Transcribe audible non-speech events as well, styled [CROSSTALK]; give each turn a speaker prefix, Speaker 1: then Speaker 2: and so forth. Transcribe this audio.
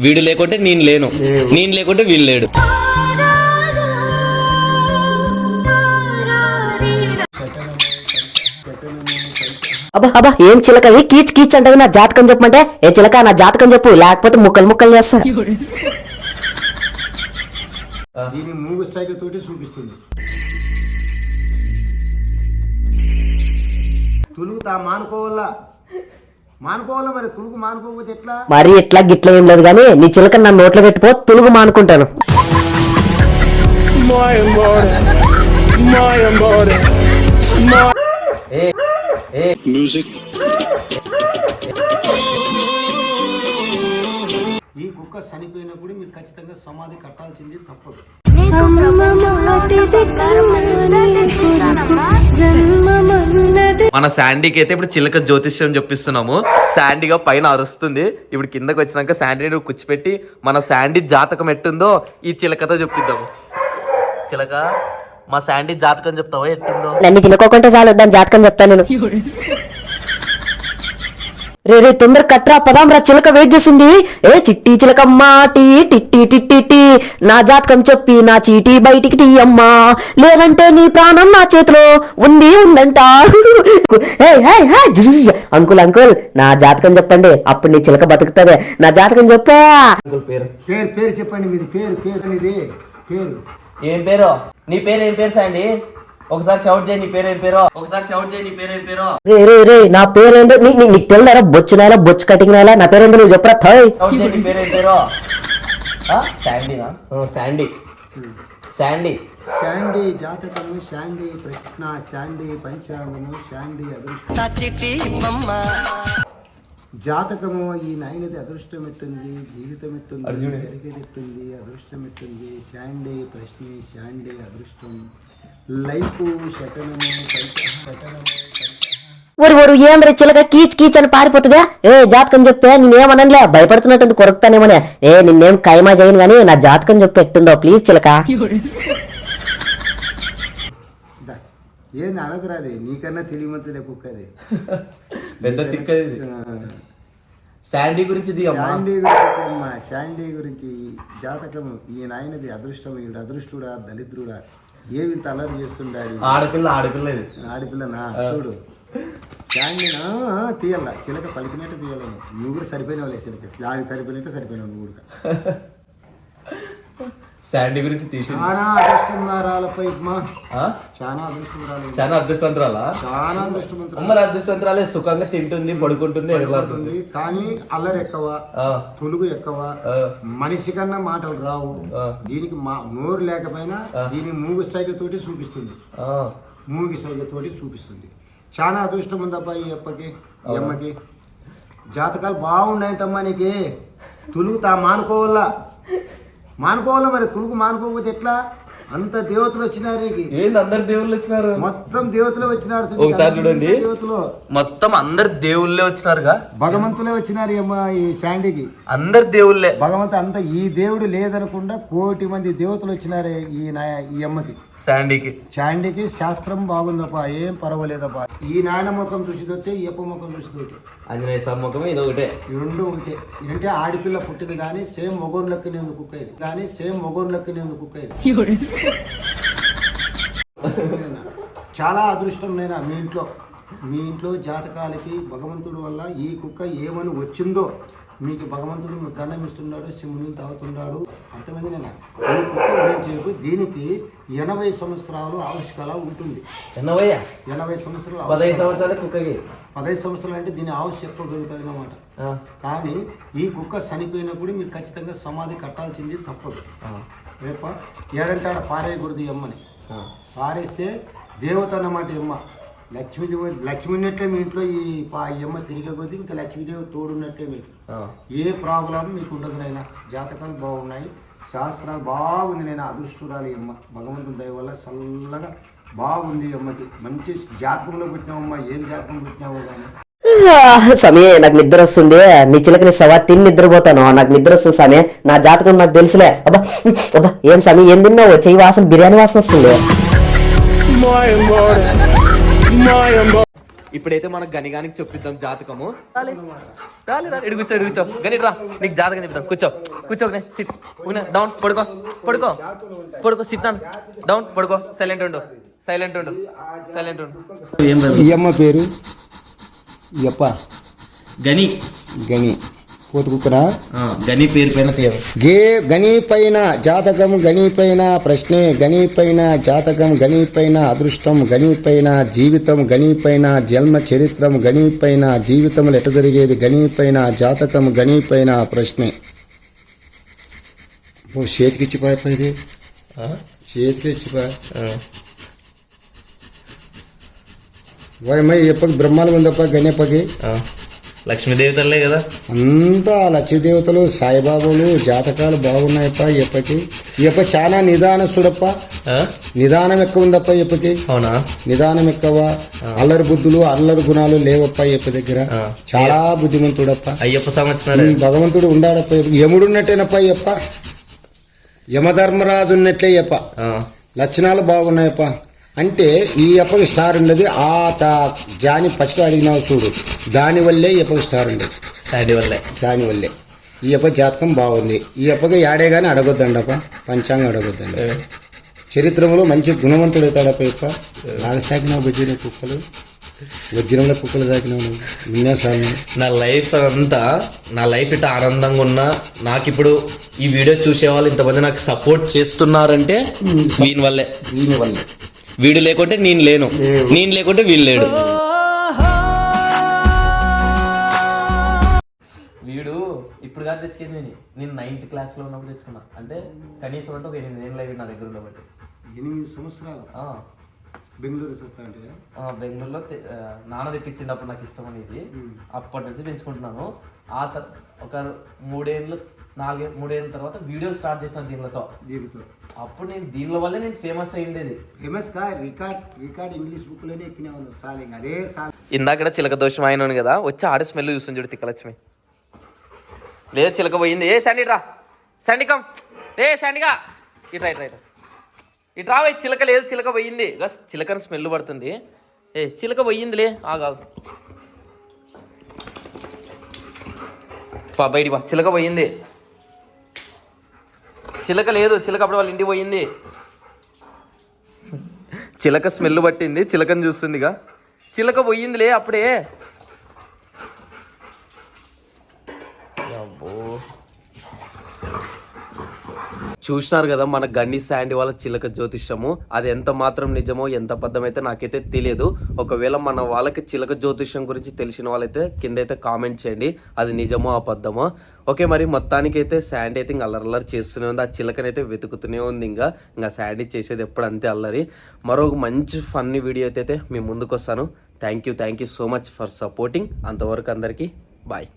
Speaker 1: వీడు లేకుంటే నేను లేను. నేను లేకుంటే వీళ్ళు లేడు.
Speaker 2: అబ్బా అబ్బా ఏం చిలక? ఇది కీచ్ కీచ్ అంటే నా జాతకం చెప్పమంటే? ఏ చిలక నా జాతకం చెప్పు. లేకపోతే ముక్కలు ముక్కలు చేస్తా.
Speaker 3: మూగు తోటి చూపిస్తుంది. మానుకోవాలా మానుకోవాలా మరి? మానుకోకపోతే ఎట్లా?
Speaker 2: మరి ఇట్లా గిట్ల ఏం లేదు కానీ నీ చిలక నా నోట్లో పెట్టిపో తులుగు మానుకుంటాను.
Speaker 3: ఈ కుక్క చనిపోయినప్పుడు మీరు ఖచ్చితంగా సమాధి కట్టాల్సింది తప్పదు.
Speaker 1: మన శాండీకి అయితే ఇప్పుడు చిలక జ్యోతిష్యం చెప్పిస్తున్నాము. శాండీగా పైన అరుస్తుంది. ఇప్పుడు కిందకి వచ్చినాక శాండీని కూర్చిపెట్టి మన శాండీ జాతకం ఎట్టుందో ఈ చిలకతో చెప్పిద్దాము చిలక మా శాండీ జాతకం చెప్తావా ఎట్టుందో?
Speaker 2: నన్ను తినుకోకుంటే చాలు దాని జాతకం చెప్తాను నేను. [LAUGHS] రే రే తొందర కట్రా పదాం రా చిలక వెయిట్ చేసింది. ఏ చిట్టి చిలకమ్మ టీ టిట్టి టిట్టి టీ నా జాతకం చెప్పి నా చీటీ బయటికి తీయమ్మా. లేదంటే నీ ప్రాణం నా చేతిలో ఉంది ఉందంట. అంకుల్ అంకుల్ నా జాతకం చెప్పండి. అప్పుడు నీ చిలక బతుకుతుంది. నా జాతకం చెప్పా.
Speaker 1: పేరు?
Speaker 3: పేరు పేరు చెప్పండి మీది పేరు పేరు అనేది. పేరు.
Speaker 1: ఏం పేరు? నీ పేరు ఏం పేరు ఒకసారి షౌట్ చేయి నీ పేరు పేరు? ఒకసారి షౌట్ చేయి నీ పేరు పేరు?
Speaker 2: రే రే రే నా పేరేందో నీ- నీ- నీకు తెలియరా బొచ్చు నేల బొచ్చు కటింగ్ నేల నా పేరేందో నువ్వు చెప్పరా? థాయ్.
Speaker 1: షౌట్ చేయి నీ పేరు పేరు? ఆ? శాండీనా ఆ, శాండీ శాండీ
Speaker 3: శాండీ జాతకము శాండీ ప్రశ్న శాండీ పంచాంగము శాండీ అదృష్టం. జాతకము ఈ నాయనది అదృష్టం ఎట్టుంది జీవితం ఎట్టుంది జరిగేది ఎట్టుంది అదృష్టం ఎట్టుంది శాండీ ప్రశ్న శాండీ అదృష్టం. లైఫ్ శకనము శకనము
Speaker 2: ఒరు ఒరు ఏంద్ర చిలక కీచ్ కీచ్ అని పారిపోతుందా? ఏ జాతకం చెప్పే నేనేమనలే భయపడుతున్నట్టుంది కొరుకుతానేమోనే. ఏ నిన్నేం ఖైమా చేయను గానీ నా జాతకం చెప్పి ఎట్టుందో ప్లీజ్ చిలక.
Speaker 3: ఏంది అనదురాది నీకన్నా తెలియమంతులే కుక్క అది
Speaker 1: పెద్ద తిక్కది శాండీ గురించి
Speaker 3: శాండీ గురించి అమ్మా శాండీ గురించి జాతకం ఈ నాయనది అదృష్టం ఈడు అదృష్టుడా దరిద్రుడా ఏమి ఇంత అలరి చేస్తుండాడు?
Speaker 1: ఆడపిల్ల ఆడపిల్ల ఇది.
Speaker 3: ఆడపిల్ల నా చూడు. శాండీ తీయాల. చిలక పలికినట్టు తీయాలను నువ్వు కూడా సరిపోయిన వాళ్ళే చిలక. దానికి సరిపోయినట్టు సరిపోయినావు నువ్వు కూడా. [LAUGHS]
Speaker 1: శాండీ గురించి తీసి
Speaker 3: చాలా అదృష్టం నారాలపై అమ్మా.
Speaker 1: ఆ?
Speaker 3: చాలా అదృష్టం రాలేదు
Speaker 1: చాలా అదృష్టవంతురాలా?
Speaker 3: చాలా అదృష్టవంతులు
Speaker 1: మరి అదృష్టవంతురాలే సుఖంగా తింటుంది పడుకుంటుంది ఎడబడుతుంది
Speaker 3: కానీ అల్లరి ఎక్కువ తులుగు ఎక్కువ మనిషి కన్నా మాటలు రావు. దీనికి మా నోరు లేకపోయినా దీని మూగు సైగతోటి చూపిస్తుంది. మూగి సైగతోటి చూపిస్తుంది. చాలా అదృష్టం ఉందబ్బా ఈ అప్పకి ఈ అమ్మకి. జాతకాలు బాగున్నాయంటమ్మా నీకు. తులుగు తా మానుకోవాలా మానుకోవాలి మరి? పురుగు మానుకోకపోతే ఎట్లా? అంత దేవతలు వచ్చినారు
Speaker 1: ఏంది అందరు దేవుళ్ళు వచ్చినారు?
Speaker 3: మొత్తం దేవతలు వచ్చినారు.
Speaker 1: ఒకసారి చూడండి.
Speaker 3: దేవతలు.
Speaker 1: మొత్తం అందరు దేవుళ్ళే వచ్చినారుగా?
Speaker 3: భగవంతులే వచ్చినారు ఈ అమ్మ ఈ శాండీకి.
Speaker 1: అందరు దేవుళ్ళే.
Speaker 3: భగవంతు అంత ఈ దేవుడు లేదనకుండా కోటి మంది దేవతలు వచ్చినారే ఈ నా ఈ అమ్మకి.
Speaker 1: శాండీకి.
Speaker 3: చాండీకి శాస్త్రం బాగుందప్పా ఏం పర్వాలేదప్పా. ఈ నాయన ముఖం చూసి తోటే ఈ అప్ప ముఖం చూసి తోటి
Speaker 1: ఆంజనేయ స్వామి ముఖం ఇది ఒకటే.
Speaker 3: ఈ రెండు ఉంటే అంటే ఆడపిల్ల పుట్టింది కానీ సేమ్ మొగోరు లెక్కనే ఉంది కుక్క ఇది. కానీ సేమ్ మొగోరు లెక్కనే ఉంది కుక్క ఇది. చాలా అదృష్టం నేనా? మీ ఇంట్లో. మీ ఇంట్లో జాతకాలకి భగవంతుడి వల్ల ఈ కుక్క ఏమని వచ్చిందో మీకు భగవంతుడు మీకు దండం ఇస్తున్నాడు శివుని తాగుతున్నాడు. అర్థమైంది నేను? ఈ కుక్క గురించి దీనికి ఎనభై సంవత్సరాలు ఆవశ్యకాల ఉంటుంది.
Speaker 1: చిన్నవయ్యా
Speaker 3: ఎనభై సంవత్సరాలు
Speaker 1: పదహైదు సంవత్సరాల కుక్కకి.
Speaker 3: పదహైదు సంవత్సరాలు అంటే దీని ఆవశ్యక ఎక్కువ పెరుగుతుంది అన్నమాట.
Speaker 1: ఆ,
Speaker 3: కానీ ఈ కుక్క చనిపోయినప్పుడు మీరు ఖచ్చితంగా సమాధి కట్టాల్సింది తప్పదు. రేప? ఏడంటే ఆడ పారేయకూడదు ఈ అమ్మని
Speaker 1: ఆ.
Speaker 3: పారేస్తే దేవత అన్నమాట ఈ అమ్మ లక్ష్మీదేవి లక్ష్మి ఉన్నట్టే మీ ఇంట్లో ఈ పా ఈ అమ్మ తిరిగే కొద్దీ ఇంకా లక్ష్మీదేవి తోడున్నట్టే మీకు. ఏ ప్రాబ్లం మీకు ఉండదు నైనా జాతకాలు బాగున్నాయి శాస్త్రాలు బాగుంది నేను అదృష్టురాలు అమ్మ భగవంతుని దయ వల్ల చల్లగా బాగుంది అమ్మకి మంచి జాతకంలో పుట్టినావమ్మ ఏం జాతకం పుట్టినావో కానీ
Speaker 2: సమయ నాకు నిద్ర వస్తుంది. నీ చిలకని సవా తిని నిద్రపోతాను. నాకు నిద్ర వస్తుంది సమయ నా జాతకం నాకు తెలుసులే. అబ్బా అబ్బా ఏం సమయ ఏం తిన్నావు? చెయ్యి వాసన బిర్యానీ వాసన వస్తుంది.
Speaker 1: ఇప్పుడైతే మనకు గనిగానికి చెప్పిద్దాం జాతకము. ఇటు కూర్చో ఇటు కూర్చో. గని రా. నీకు జాతకం చెప్తాం కూర్చో. కూర్చో సిట్ డౌన్ పడుకో. పడుకో. పడుకో సిట్ డౌన్ పడుకో. సైలెంట్ ఉండు. సైలెంట్ ఉండు. సైలెంట్ ఉండు. ఏం
Speaker 3: ఈ అమ్మ పేరు? యప్ప.
Speaker 1: గని.
Speaker 3: గని. పోతు కుక్కనా
Speaker 1: గని పేరు పైన తీయం
Speaker 3: గే గని పైన జాతకం గని పైన ప్రశ్నే గని పైన జాతకం గని పైన అదృష్టం గని పైన జీవితం గని పైన జన్మ చరిత్రం గని పైన జీవితంలో ఎట జరిగేది గని పైన జాతకం గని పైన ప్రశ్నే. ఓ చేతికి ఇచ్చిపోయి ఇది. చేతికి ఇచ్చిపోయి వాయమ్మ ఎప్పకి బ్రహ్మాలు ఉందప్ప గణేపకి
Speaker 1: లక్ష్మీదేవి తల్లే కదా?
Speaker 3: అంతా లక్ష్మీదేవతలు సాయిబాబాలు జాతకాలు బాగున్నాయప్ప ఎప్పకి ఎప్ప చాలా నిదానస్తుడప్ప? నిదానం ఎక్కువ ఉందప్ప ఎప్పకి
Speaker 1: అవునా?
Speaker 3: నిదానం ఎక్కువ. అల్లరి బుద్ధులు అల్లరి గుణాలు లేవప్ప ఎప్ప దగ్గర. చాలా బుద్ధిమంతుడప్ప.
Speaker 1: అయ్యప్ప
Speaker 3: ఉమ్, భగవంతుడు ఉండాడప్ప యముడు ఉన్నట్టేనప్ప ఎప్ప యమధర్మరాజు ఉన్నట్లే ఎప్ప లక్షణాలు బాగున్నాయప్ప. అంటే ఈ ఎప్పకి స్టార్ ఉండదు ఆ తా జాని పచ్చిక అడిగినావు చూడు. దానివల్లే ఈ ఎప్పకి స్టార్ ఉండదు
Speaker 1: శాండీ వల్లే.
Speaker 3: దాని వల్లే. ఈ అప్ప జాతకం బాగుంది. ఈ అప్పకి యాడే కానీ అడగొద్దండప్ప పంచాంగం అడగొద్దండి చరిత్రలో మంచి గుణవంతుడు అవుతాడప్ప ఇప్ప. నాకు సాకినావు వజ్రం కుక్కలు వజ్రంలో కుక్కలు సాకినావు నువ్వు. విన్యాసాలు
Speaker 1: నా లైఫ్ అంతా నా లైఫ్ ఇట్లా ఆనందంగా ఉన్నా నాకు ఇప్పుడు ఈ వీడియో చూసే వాళ్ళు ఇంతమంది నాకు సపోర్ట్ చేస్తున్నారంటే వీని వల్లే.
Speaker 3: దీనివల్ల
Speaker 1: వీడు లేకుంటే నేను లేను. నేను లేకుంటే వీళ్ళు లేడు. వీడు ఇప్పుడు కాదు తెచ్చుకేది నేను. నేను నైన్త్ క్లాస్లో ఉన్నప్పుడు తెచ్చుకున్నా. అంటే కనీసం అంటే ఒక ఎనిమిది ఏళ్ళు అయ్యి నా దగ్గర ఉండబట్టి
Speaker 3: ఎనిమిది సంవత్సరాలు.
Speaker 1: ఆ,
Speaker 3: బెంగళూరు సత్తా అంటే?
Speaker 1: ఆ, బెంగళూరులో నాన్న తెప్పించింది అప్పుడు నాకు ఇష్టం అనేది అప్పటి నుంచి పెంచుకుంటున్నాను. ఆ తర్ ఒక మూడేళ్ళు నాలుగే మూడేళ్ళ తర్వాత వీడియో స్టార్ట్ చేసిన దీనిలతో.
Speaker 3: దీనితో.
Speaker 1: అప్పుడు నేను దీనిలో వల్లే నేను ఫేమస్ అయ్యిండేది.
Speaker 3: ఫేమస్ కా? రికార్డ్ రికార్డ్ ఇంగ్లీష్ బుక్లోనే ఎక్కినావు సాలి అదే సాలి.
Speaker 1: ఇందాక చిలక దోషం ఆయన ఉంది కదా వచ్చి ఆడ స్మెల్ చూస్తుంది చూడు తిక్కలక్ష్మి. లేదు చిలక పోయింది. ఏ శాండీ రా. Sandy come. ఏ శాండీగా. ఇట్రా ఇట్రా ఇట్రా ఇట్రా పోయి చిలక లేదు చిలక పోయింది. గస్ చిలకని స్మెల్ పడుతుంది. ఏ చిలక పోయిందిలే. ఆగా పా బయటి పా. చిలక పోయింది. చిలక లేదు చిలక అప్పుడు వాళ్ళ ఇంటికి పోయింది. చిలక స్మెల్ పట్టింది చిలకని చూస్తుందిగా చిలక పోయిందిలే అప్పుడే. అబ్బో. చూసినారు కదా మన గన్ని శాండీ వాళ్ళ చిలక జ్యోతిష్యము. అది ఎంత మాత్రం నిజమో ఎంత అబద్ధమైతే నాకైతే తెలియదు. ఒకవేళ మన వాళ్ళకి చిలక జ్యోతిష్యం గురించి తెలిసిన వాళ్ళైతే కింద అయితే కామెంట్ చేయండి. అది నిజమో అబద్ధమో. ఓకే మరి మొత్తానికి అయితే శాండీ అయితే ఇంకా అల్లరి చేస్తూనే ఉంది. ఆ చిలకనైతే వెతుకుతూనే ఉంది ఇంకా. ఇంకా శాండీ చేసేది ఎప్పుడు అంతే అల్లరి. మరొక మంచి ఫన్నీ వీడియో అయితే మీ ముందుకు వస్తాను thank you thank you so much for supporting అంతవరకు అందరికీ బాయ్